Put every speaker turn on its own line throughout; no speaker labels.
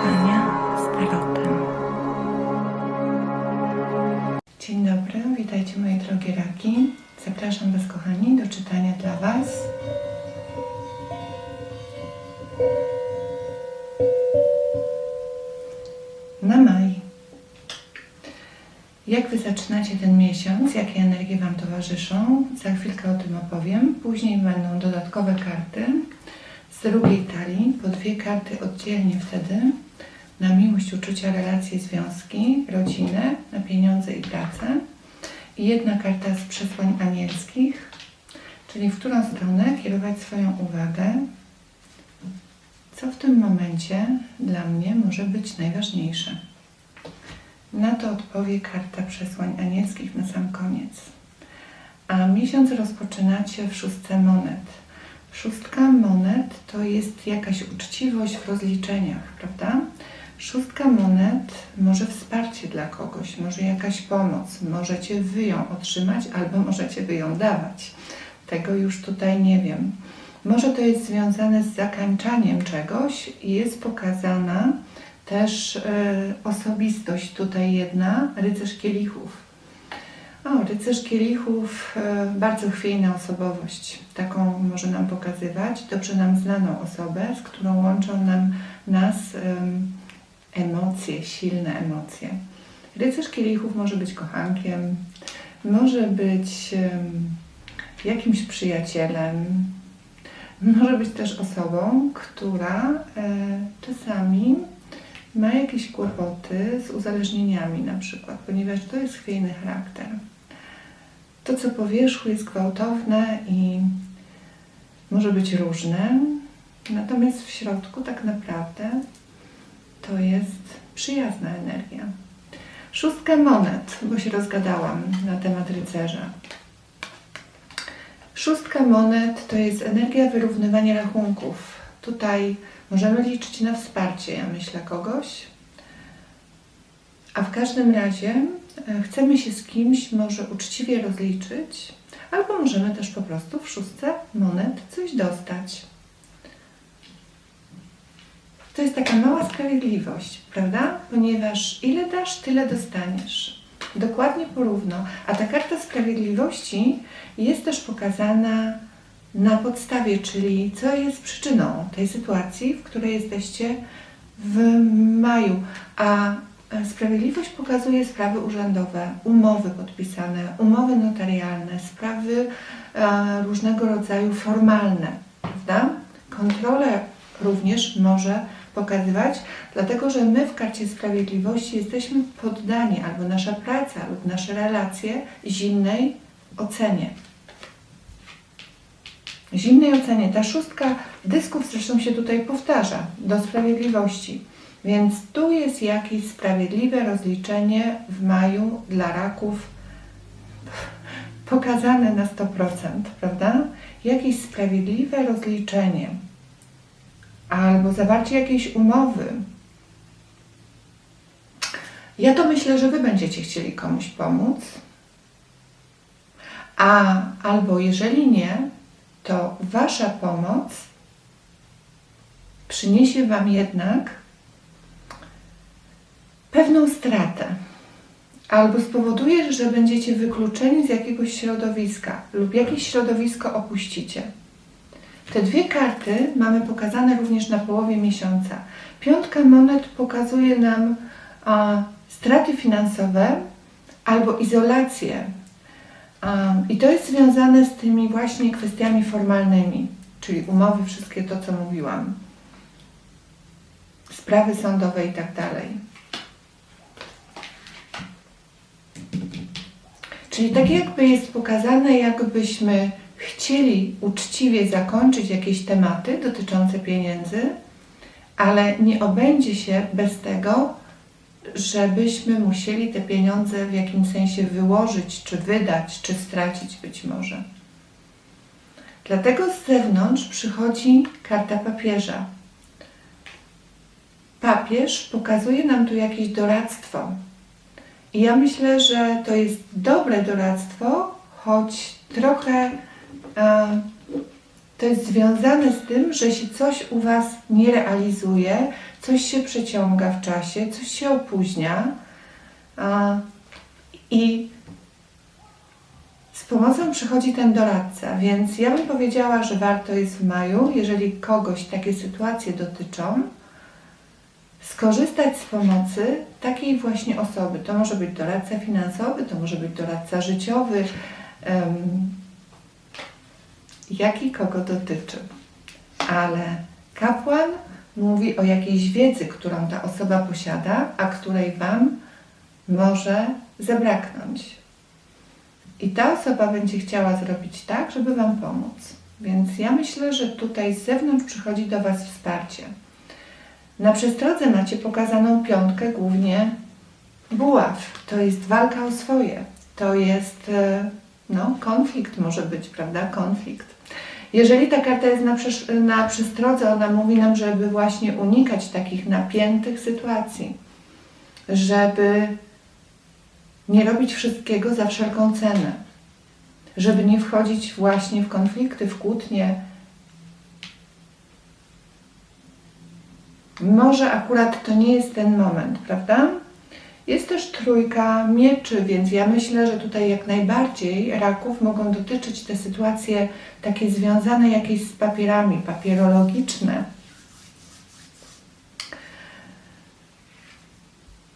czytania z tarotem. Dzień dobry, witajcie moje drogie raki. Zapraszam Was, kochani, do czytania dla Was. Na maj. Jak Wy zaczynacie ten miesiąc? Jakie energie Wam towarzyszą? Za chwilkę o tym opowiem. Później będą dodatkowe karty z drugiej talii, po dwie karty oddzielnie wtedy na miłość, uczucia, relacje, związki, rodzinę, na pieniądze i pracę. I jedna karta z przesłań anielskich, czyli w którą stronę kierować swoją uwagę, co w tym momencie dla mnie może być najważniejsze. Na to odpowie karta przesłań anielskich na sam koniec. A miesiąc rozpoczynacie w szóstce monet. Szóstka monet to jest jakaś uczciwość w rozliczeniach, prawda? Szóstka monet może wsparcie dla kogoś, może jakaś pomoc, możecie wy ją otrzymać albo możecie wy ją dawać. Tego już tutaj nie wiem. Może to jest związane z zakańczaniem czegoś i jest pokazana też e, osobistość tutaj jedna, rycerz kielichów. O, rycerz kielichów, e, bardzo chwiejna osobowość. Taką może nam pokazywać, dobrze nam znaną osobę, z którą łączą nam nas em, emocje, silne emocje. Rycerz kielichów może być kochankiem, może być jakimś przyjacielem, może być też osobą, która e, czasami ma jakieś kłopoty z uzależnieniami na przykład, ponieważ to jest chwiejny charakter. To, co po wierzchu jest gwałtowne i może być różne, natomiast w środku tak naprawdę to jest przyjazna energia. Szóstka monet, bo się rozgadałam na temat rycerza. Szóstka monet to jest energia wyrównywania rachunków. Tutaj możemy liczyć na wsparcie, ja myślę, kogoś. A w każdym razie e, chcemy się z kimś może uczciwie rozliczyć, albo możemy też po prostu w szóstce monet coś dostać. To jest taka mała sprawiedliwość, prawda? Ponieważ ile dasz, tyle dostaniesz. Dokładnie porówno. A ta karta sprawiedliwości jest też pokazana na podstawie, czyli co jest przyczyną tej sytuacji, w której jesteście w maju. A e, sprawiedliwość pokazuje sprawy urzędowe, umowy podpisane, umowy notarialne, sprawy e, różnego rodzaju formalne, prawda? Kontrolę również może pokazywać, dlatego że my w karcie sprawiedliwości jesteśmy poddani, albo nasza praca, lub nasze relacje zimnej ocenie. Zimnej ocenie. Ta szóstka dysków zresztą się tutaj powtarza do sprawiedliwości. Więc tu jest jakieś sprawiedliwe rozliczenie w maju dla raków pokazane na 100%, prawda? Jakieś sprawiedliwe rozliczenie albo zawarcie jakiejś umowy. Ja to myślę, że Wy będziecie chcieli komuś pomóc, a albo jeżeli nie, to Wasza pomoc przyniesie Wam jednak pewną stratę. Albo spowoduje, że będziecie wykluczeni z jakiegoś środowiska lub jakieś środowisko opuścicie. Te dwie karty mamy pokazane również na połowie miesiąca. Piątka monet pokazuje nam a, straty finansowe albo izolację. A, I to jest związane z tymi właśnie kwestiami formalnymi, czyli umowy, wszystkie to, co mówiłam, sprawy sądowe i tak dalej. Czyli tak jakby jest pokazane, jakbyśmy chcieli uczciwie zakończyć jakieś tematy dotyczące pieniędzy, ale nie obędzie się bez tego, żebyśmy musieli te pieniądze w jakimś sensie wyłożyć, czy wydać, czy stracić być może. Dlatego z zewnątrz przychodzi karta papieża. Papież pokazuje nam tu jakieś doradztwo. I ja myślę, że to jest dobre doradztwo, choć trochę to jest związane z tym, że się coś u Was nie realizuje, coś się przeciąga w czasie, coś się opóźnia i z pomocą przychodzi ten doradca, więc ja bym powiedziała, że warto jest w maju, jeżeli kogoś takie sytuacje dotyczą, skorzystać z pomocy takiej właśnie osoby. To może być doradca finansowy, to może być doradca życiowy, jaki kogo dotyczy. Ale kapłan mówi o jakiejś wiedzy, którą ta osoba posiada, a której Wam może zabraknąć. I ta osoba będzie chciała zrobić tak, żeby Wam pomóc. Więc ja myślę, że tutaj z zewnątrz przychodzi do Was wsparcie. Na przestrodze macie pokazaną piątkę głównie buław. To jest walka o swoje. To jest e, no, konflikt może być, prawda? Konflikt. Jeżeli ta karta jest na, na przestrodze, ona mówi nam, żeby właśnie unikać takich napiętych sytuacji, żeby nie robić wszystkiego za wszelką cenę, żeby nie wchodzić właśnie w konflikty, w kłótnie. Może akurat to nie jest ten moment, prawda? Jest też trójka mieczy, więc ja myślę, że tutaj jak najbardziej raków mogą dotyczyć te sytuacje takie związane jakieś z papierami, papierologiczne.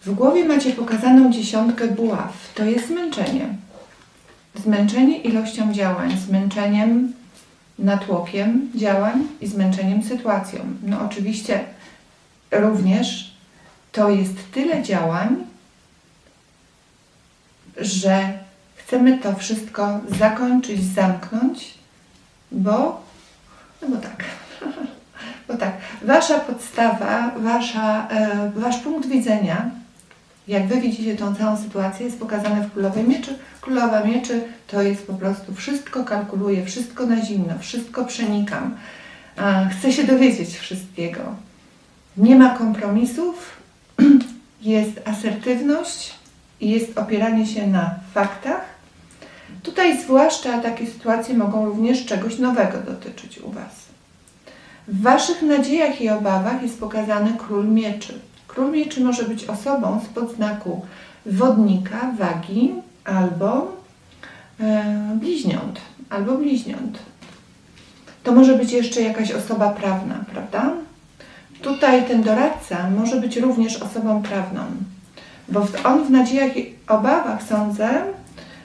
W głowie macie pokazaną dziesiątkę buław. To jest zmęczenie. Zmęczenie ilością działań, zmęczeniem natłokiem działań i zmęczeniem sytuacją. No oczywiście również to jest tyle działań, że chcemy to wszystko zakończyć, zamknąć, bo, no bo tak, bo tak, wasza podstawa, wasza, e, wasz punkt widzenia, jak wy widzicie tą całą sytuację, jest pokazane w Królowej Mieczy. Królowa Mieczy to jest po prostu wszystko kalkuluję, wszystko na zimno, wszystko przenikam. Chcę się dowiedzieć wszystkiego. Nie ma kompromisów, jest asertywność jest opieranie się na faktach. Tutaj zwłaszcza takie sytuacje mogą również czegoś nowego dotyczyć u Was. W Waszych nadziejach i obawach jest pokazany król mieczy. Król mieczy może być osobą z podznaku wodnika, wagi albo e, bliźniąt, albo bliźniąt. To może być jeszcze jakaś osoba prawna, prawda? Tutaj ten doradca może być również osobą prawną, bo on w nadziejach i obawach sądzę,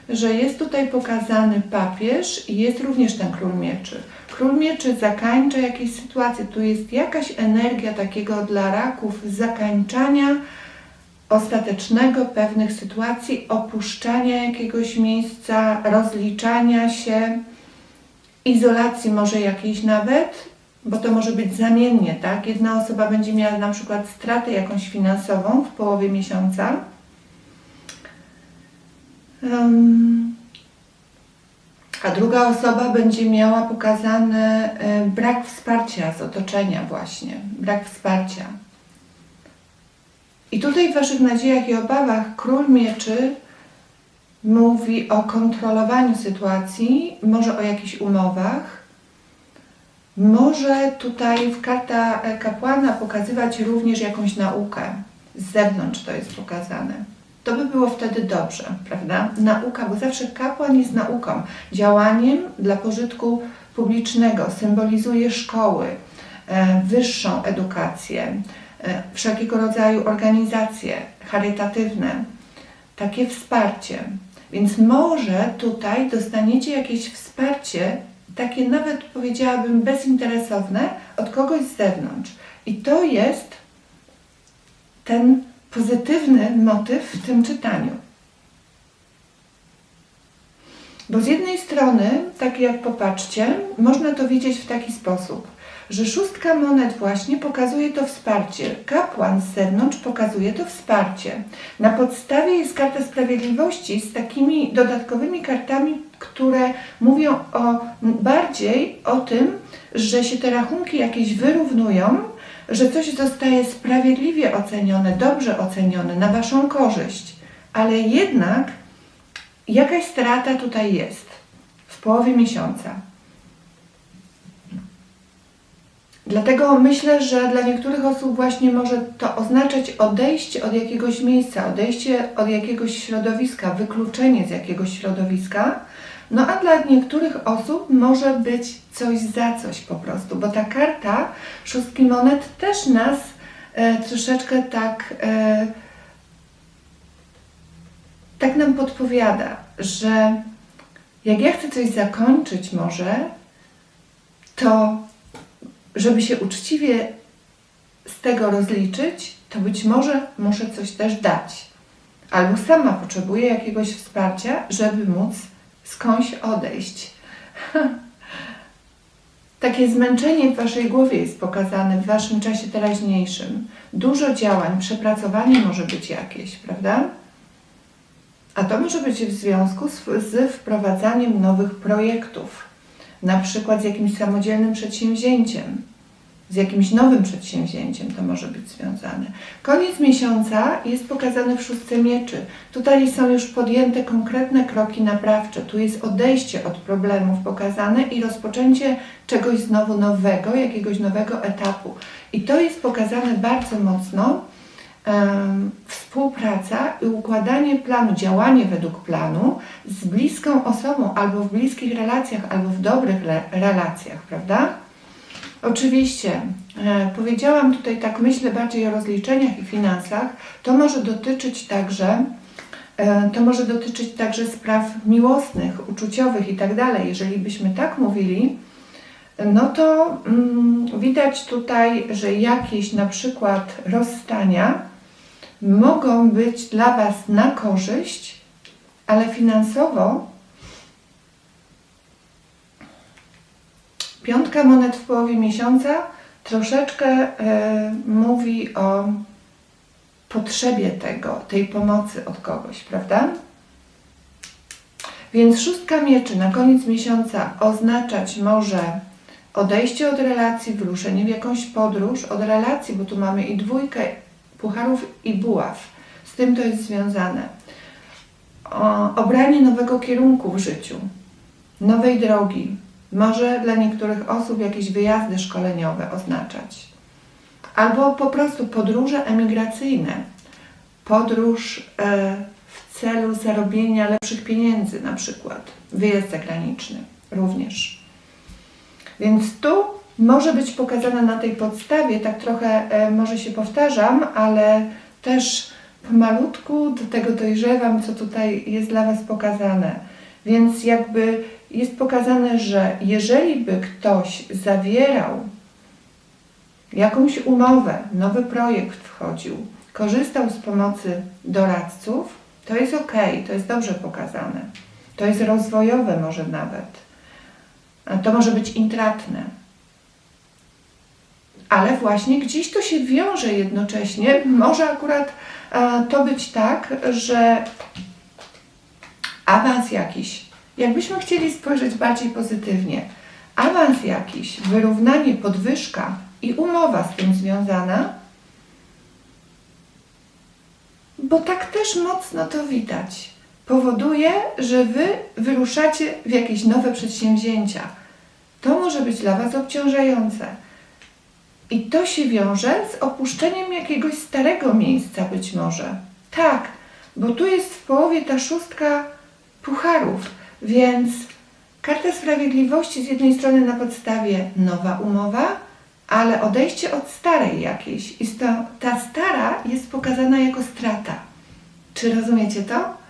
że jest tutaj pokazany papież i jest również ten król mieczy. Król mieczy zakańcza jakieś sytuacje. Tu jest jakaś energia takiego dla raków zakańczania ostatecznego pewnych sytuacji, opuszczania jakiegoś miejsca, rozliczania się, izolacji może jakiejś nawet, bo to może być zamiennie, tak? Jedna osoba będzie miała na przykład stratę jakąś finansową w połowie miesiąca. A druga osoba będzie miała pokazany e, brak wsparcia z otoczenia właśnie, brak wsparcia. I tutaj w Waszych nadziejach i obawach Król Mieczy mówi o kontrolowaniu sytuacji, może o jakichś umowach, może tutaj karta e, kapłana pokazywać również jakąś naukę. Z zewnątrz to jest pokazane. To by było wtedy dobrze, prawda? Nauka, bo zawsze kapłan jest nauką, działaniem dla pożytku publicznego, symbolizuje szkoły, e, wyższą edukację, e, wszelkiego rodzaju organizacje charytatywne, takie wsparcie. Więc może tutaj dostaniecie jakieś wsparcie, takie nawet powiedziałabym bezinteresowne, od kogoś z zewnątrz. I to jest ten pozytywny motyw w tym czytaniu. Bo z jednej strony, tak jak popatrzcie, można to widzieć w taki sposób, że szóstka monet właśnie pokazuje to wsparcie. Kapłan z zewnątrz pokazuje to wsparcie. Na podstawie jest karta sprawiedliwości z takimi dodatkowymi kartami, które mówią o, bardziej o tym, że się te rachunki jakieś wyrównują, że coś zostaje sprawiedliwie ocenione, dobrze ocenione, na Waszą korzyść. Ale jednak jakaś strata tutaj jest w połowie miesiąca. Dlatego myślę, że dla niektórych osób właśnie może to oznaczać odejście od jakiegoś miejsca, odejście od jakiegoś środowiska, wykluczenie z jakiegoś środowiska. No a dla niektórych osób może być coś za coś po prostu, bo ta karta szóstki monet też nas e, troszeczkę tak, e, tak nam podpowiada, że jak ja chcę coś zakończyć może, to żeby się uczciwie z tego rozliczyć, to być może muszę coś też dać. Albo sama potrzebuję jakiegoś wsparcia, żeby móc skądś odejść. Takie zmęczenie w Waszej głowie jest pokazane w Waszym czasie teraźniejszym. Dużo działań, przepracowanie może być jakieś, prawda? A to może być w związku z, z wprowadzaniem nowych projektów, na przykład z jakimś samodzielnym przedsięwzięciem, z jakimś nowym przedsięwzięciem to może być związane. Koniec miesiąca jest pokazany w szóstce mieczy. Tutaj są już podjęte konkretne kroki naprawcze. Tu jest odejście od problemów pokazane i rozpoczęcie czegoś znowu nowego, jakiegoś nowego etapu. I to jest pokazane bardzo mocno em, współpraca i układanie planu, działanie według planu z bliską osobą, albo w bliskich relacjach, albo w dobrych relacjach, prawda? Oczywiście, e, powiedziałam tutaj tak, myślę bardziej o rozliczeniach i finansach. To może dotyczyć także, e, to może dotyczyć także spraw miłosnych, uczuciowych i tak dalej. Jeżeli byśmy tak mówili, no to mm, widać tutaj, że jakieś na przykład rozstania mogą być dla Was na korzyść, ale finansowo piątka monet w połowie miesiąca troszeczkę e, mówi o potrzebie tego, tej pomocy od kogoś, prawda? Więc szóstka mieczy na koniec miesiąca oznaczać może odejście od relacji, wyruszenie w jakąś podróż, od relacji, bo tu mamy i dwójkę pucharów i buław. Z tym to jest związane. O, obranie nowego kierunku w życiu, nowej drogi. Może dla niektórych osób jakieś wyjazdy szkoleniowe oznaczać. Albo po prostu podróże emigracyjne. Podróż e, w celu zarobienia lepszych pieniędzy, na przykład. Wyjazd zagraniczny również. Więc tu może być pokazane na tej podstawie, tak trochę e, może się powtarzam, ale też pomalutku do tego dojrzewam, co tutaj jest dla Was pokazane. Więc jakby jest pokazane, że jeżeli by ktoś zawierał jakąś umowę, nowy projekt wchodził, korzystał z pomocy doradców, to jest ok, to jest dobrze pokazane. To jest rozwojowe może nawet. To może być intratne. Ale właśnie gdzieś to się wiąże jednocześnie. Może akurat e, to być tak, że awans jakiś, jakbyśmy chcieli spojrzeć bardziej pozytywnie, awans jakiś, wyrównanie, podwyżka i umowa z tym związana, bo tak też mocno to widać, powoduje, że Wy wyruszacie w jakieś nowe przedsięwzięcia. To może być dla Was obciążające. I to się wiąże z opuszczeniem jakiegoś starego miejsca być może. Tak, bo tu jest w połowie ta szóstka pucharów, więc karta sprawiedliwości z jednej strony na podstawie nowa umowa, ale odejście od starej jakiejś. I sto, ta stara jest pokazana jako strata. Czy rozumiecie to?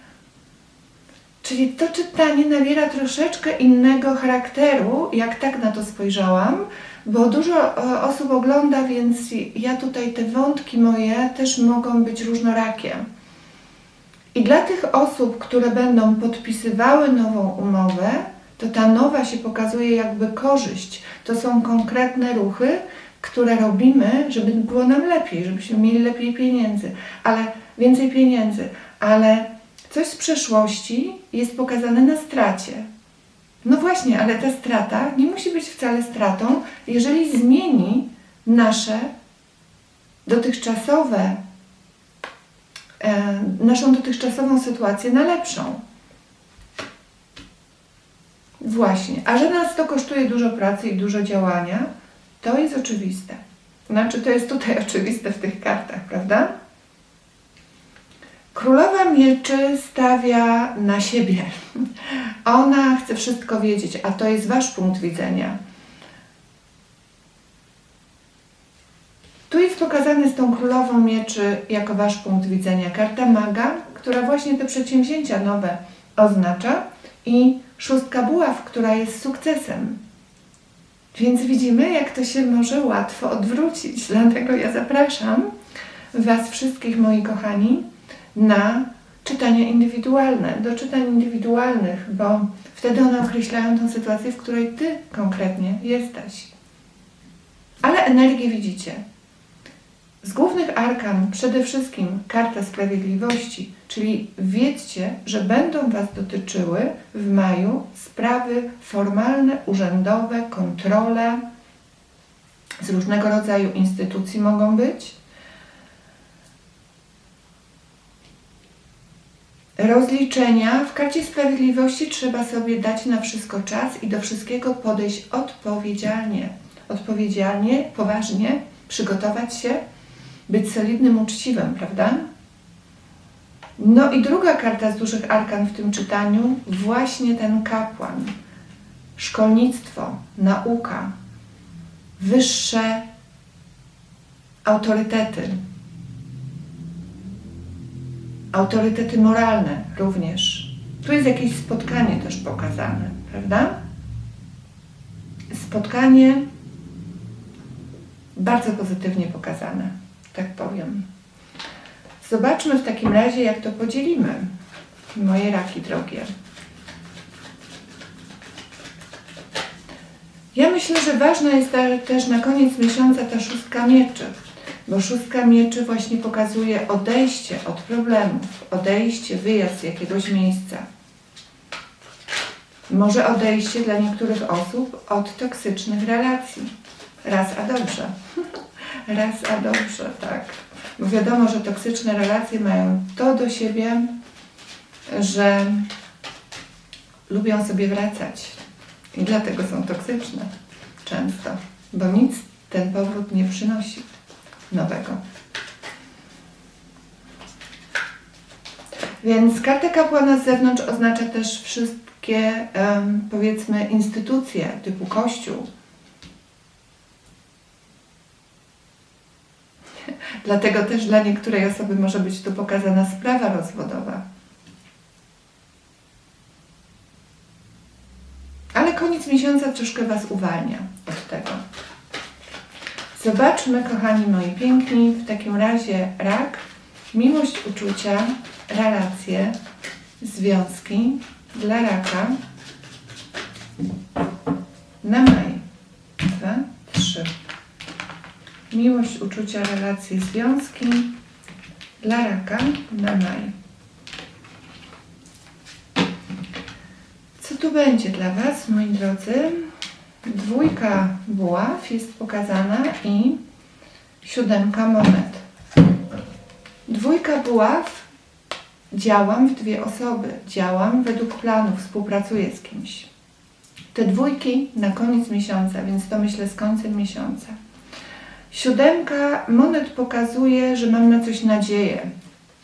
Czyli to czytanie nabiera troszeczkę innego charakteru, jak tak na to spojrzałam, bo dużo e, osób ogląda, więc ja tutaj te wątki moje też mogą być różnorakie. I dla tych osób, które będą podpisywały nową umowę, to ta nowa się pokazuje jakby korzyść. To są konkretne ruchy, które robimy, żeby było nam lepiej, żebyśmy mieli lepiej pieniędzy, ale więcej pieniędzy, ale coś z przeszłości jest pokazane na stracie. No właśnie, ale ta strata nie musi być wcale stratą, jeżeli zmieni nasze dotychczasowe, naszą dotychczasową sytuację na lepszą. Właśnie, a że nas to kosztuje dużo pracy i dużo działania, To jest oczywiste. Znaczy, to jest tutaj oczywiste w tych kartach, prawda? Królowa mieczy stawia na siebie. Ona chce wszystko wiedzieć, a to jest wasz punkt widzenia. Tu jest pokazany z tą królową mieczy jako wasz punkt widzenia karta maga, która właśnie te przedsięwzięcia nowe oznacza i szóstka buław, która jest sukcesem. Więc widzimy, jak to się może łatwo odwrócić. Dlatego ja zapraszam Was wszystkich, moi kochani, na czytania indywidualne, do czytań indywidualnych, bo wtedy one określają tę sytuację, w której Ty konkretnie jesteś. Ale energię widzicie. Z głównych arkan przede wszystkim karta sprawiedliwości, czyli wiedzcie, że będą Was dotyczyły w maju sprawy formalne, urzędowe, kontrole z różnego rodzaju instytucji mogą być. Rozliczenia. W karcie sprawiedliwości trzeba sobie dać na wszystko czas i do wszystkiego podejść odpowiedzialnie. Odpowiedzialnie, poważnie, przygotować się, być solidnym, uczciwym, prawda? No i druga karta z dużych arkan w tym czytaniu, właśnie ten kapłan. Szkolnictwo, nauka, wyższe autorytety. Autorytety moralne również. Tu jest jakieś spotkanie też pokazane, prawda? Spotkanie bardzo pozytywnie pokazane, tak powiem. Zobaczmy w takim razie, jak to podzielimy. Moje raki drogie. Ja myślę, że ważna jest też na koniec miesiąca ta szóstka mieczy, bo szóstka mieczy właśnie pokazuje odejście od problemów, odejście, wyjazd z jakiegoś miejsca. Może odejście dla niektórych osób od toksycznych relacji. Raz a dobrze. Raz a dobrze, tak. Bo wiadomo, że toksyczne relacje mają to do siebie, że lubią sobie wracać. I dlatego są toksyczne często, bo nic ten powrót nie przynosi nowego. Więc karta kapłana z zewnątrz oznacza też wszystkie, em, powiedzmy, instytucje typu kościół. Dlatego też dla niektórej osoby może być tu pokazana sprawa rozwodowa. Ale koniec miesiąca troszkę Was uwalnia od tego. Zobaczmy, kochani moi piękni, w takim razie rak, miłość, uczucia, relacje, związki dla raka na maj. Miłość, uczucia, relacje, związki dla raka na maj. Co tu będzie dla Was, moi drodzy? Dwójka buław jest pokazana i siódemka monet. Dwójka buław działam w dwie osoby, działam według planu, współpracuję z kimś. Te dwójki na koniec miesiąca, więc to myślę z końcem miesiąca. Siódemka monet pokazuje, że mam na coś nadzieję,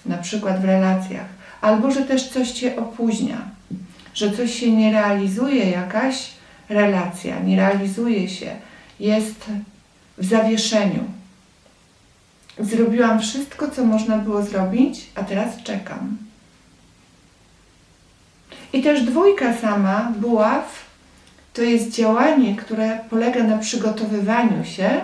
na przykład w relacjach, albo że też coś Cię opóźnia, że coś się nie realizuje, jakaś relacja nie realizuje się, jest w zawieszeniu. Zrobiłam wszystko, co można było zrobić, a teraz czekam. I też dwójka sama, buław, to jest działanie, które polega na przygotowywaniu się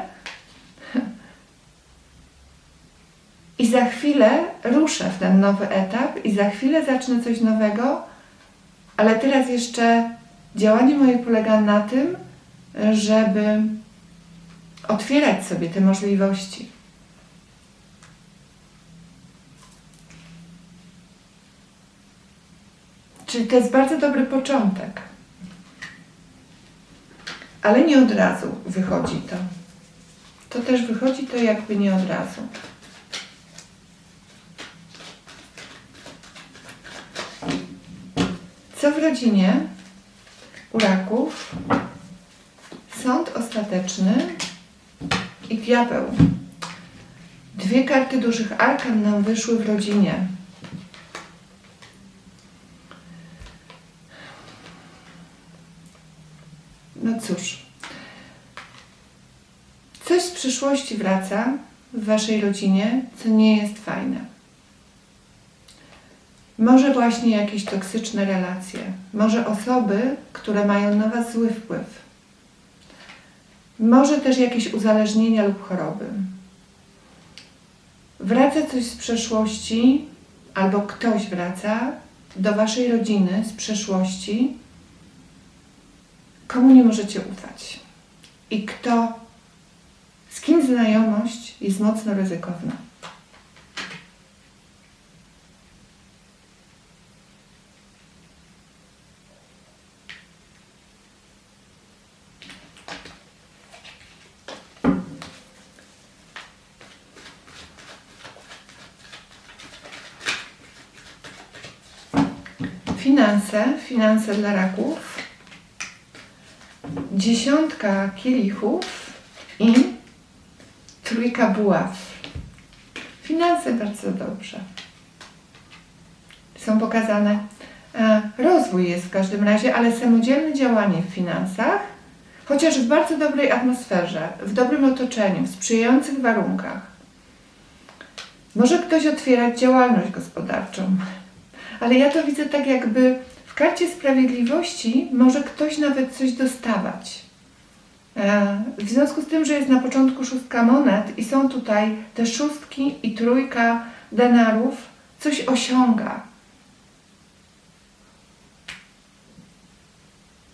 i za chwilę ruszę w ten nowy etap i za chwilę zacznę coś nowego, ale teraz jeszcze działanie moje polega na tym, żeby otwierać sobie te możliwości. Czyli to jest bardzo dobry początek. Ale nie od razu wychodzi to. To też wychodzi to jakby nie od razu. Co w rodzinie u raków? Sąd ostateczny i diabeł. Dwie karty dużych arkan nam wyszły w rodzinie. No cóż, coś z przyszłości wraca w waszej rodzinie, co nie jest fajne. Może właśnie jakieś toksyczne relacje, może osoby, które mają na was zły wpływ. Może też jakieś uzależnienia lub choroby. Wraca coś z przeszłości, albo ktoś wraca do waszej rodziny z przeszłości, komu nie możecie ufać i kto, z kim znajomość jest mocno ryzykowna. Finanse, finanse dla raków, dziesiątka kielichów i trójka buław. Finanse bardzo dobrze. Są pokazane. E, Rozwój jest w każdym razie, ale samodzielne działanie w finansach, chociaż w bardzo dobrej atmosferze, w dobrym otoczeniu, w sprzyjających warunkach. Może ktoś otwierać działalność gospodarczą, ale ja to widzę tak, jakby w karcie sprawiedliwości może ktoś nawet coś dostawać. E, W związku z tym, że jest na początku szóstka monet i są tutaj te szóstki i trójka denarów, coś osiąga.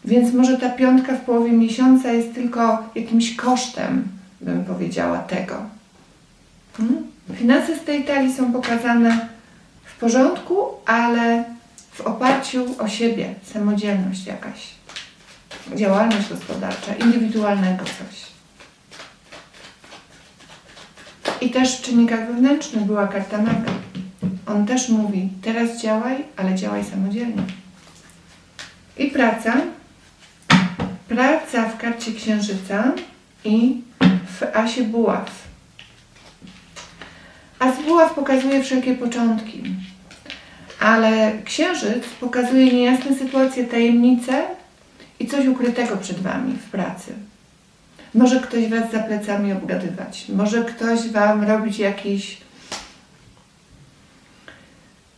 Więc może ta piątka w połowie miesiąca jest tylko jakimś kosztem, bym powiedziała, tego. Hmm? Finanse z tej talii są pokazane w porządku, ale w oparciu o siebie, samodzielność jakaś, działalność gospodarcza, indywidualnego coś. I też w czynnikach wewnętrznych była karta maga. On też mówi, teraz działaj, ale działaj samodzielnie. I praca. Praca w karcie księżyca i w asie buław. As buław pokazuje wszelkie początki. Ale księżyc pokazuje niejasne sytuacje, tajemnice i coś ukrytego przed Wami w pracy. Może ktoś Was za plecami obgadywać, może ktoś Wam robić jakiś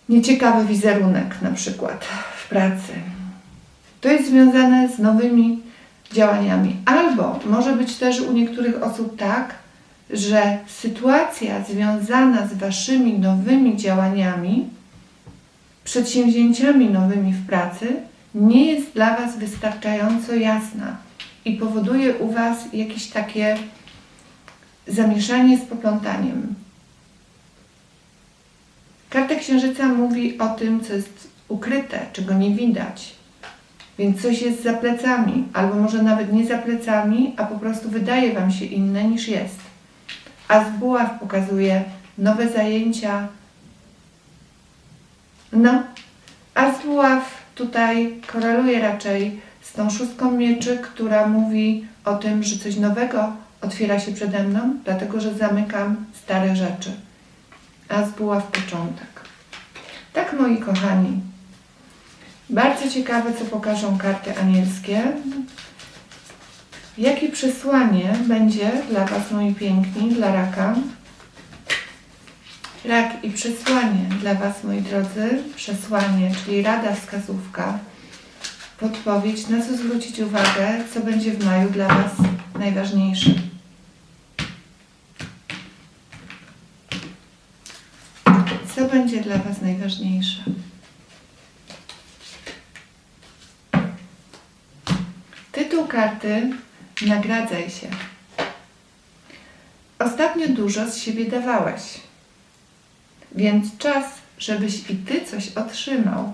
nieciekawy wizerunek na przykład w pracy. To jest związane z nowymi działaniami. Albo może być też u niektórych osób tak, że sytuacja związana z Waszymi nowymi działaniami przedsięwzięciami nowymi w pracy nie jest dla Was wystarczająco jasna i powoduje u Was jakieś takie zamieszanie z poplątaniem. Karta Księżyca mówi o tym, co jest ukryte, czego nie widać. Więc coś jest za plecami, albo może nawet nie za plecami, a po prostu wydaje Wam się inne niż jest. A z buław pokazuje nowe zajęcia, no, a buław tutaj koreluje raczej z tą szóstką mieczy, która mówi o tym, że coś nowego otwiera się przede mną, dlatego że zamykam stare rzeczy. A z buław początek. Tak, moi kochani. Bardzo ciekawe, co pokażą karty anielskie. Jakie przesłanie będzie dla Was, moi piękni, dla raka? Rak i przesłanie dla Was, moi drodzy. Przesłanie, czyli rada, wskazówka, podpowiedź, na co zwrócić uwagę, co będzie w maju dla Was najważniejsze. Co będzie dla Was najważniejsze? Tytuł karty Nagradzaj się. Ostatnio dużo z siebie dawałeś. Więc czas, żebyś i ty coś otrzymał.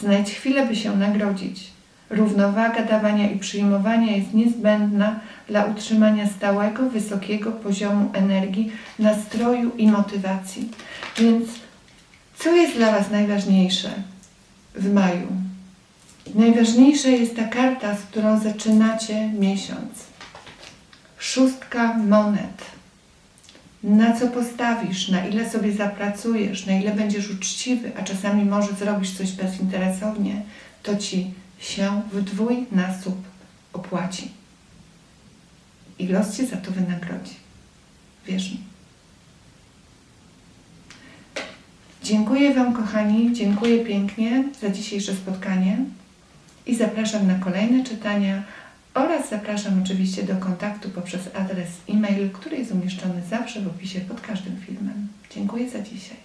Znajdź chwilę, by się nagrodzić. Równowaga dawania i przyjmowania jest niezbędna dla utrzymania stałego, wysokiego poziomu energii, nastroju i motywacji. Więc co jest dla Was najważniejsze w maju? Najważniejsza jest ta karta, z którą zaczynacie miesiąc. Szóstka monet. Na co postawisz, na ile sobie zapracujesz, na ile będziesz uczciwy, a czasami może zrobisz coś bezinteresownie, to ci się w dwójnasób opłaci. I los cię za to wynagrodzi. Wierz mi. Dziękuję Wam, kochani, dziękuję pięknie za dzisiejsze spotkanie i zapraszam na kolejne czytania oraz zapraszam oczywiście do kontaktu poprzez adres e-mail, który jest umieszczony zawsze w opisie pod każdym filmem. Dziękuję za dzisiaj.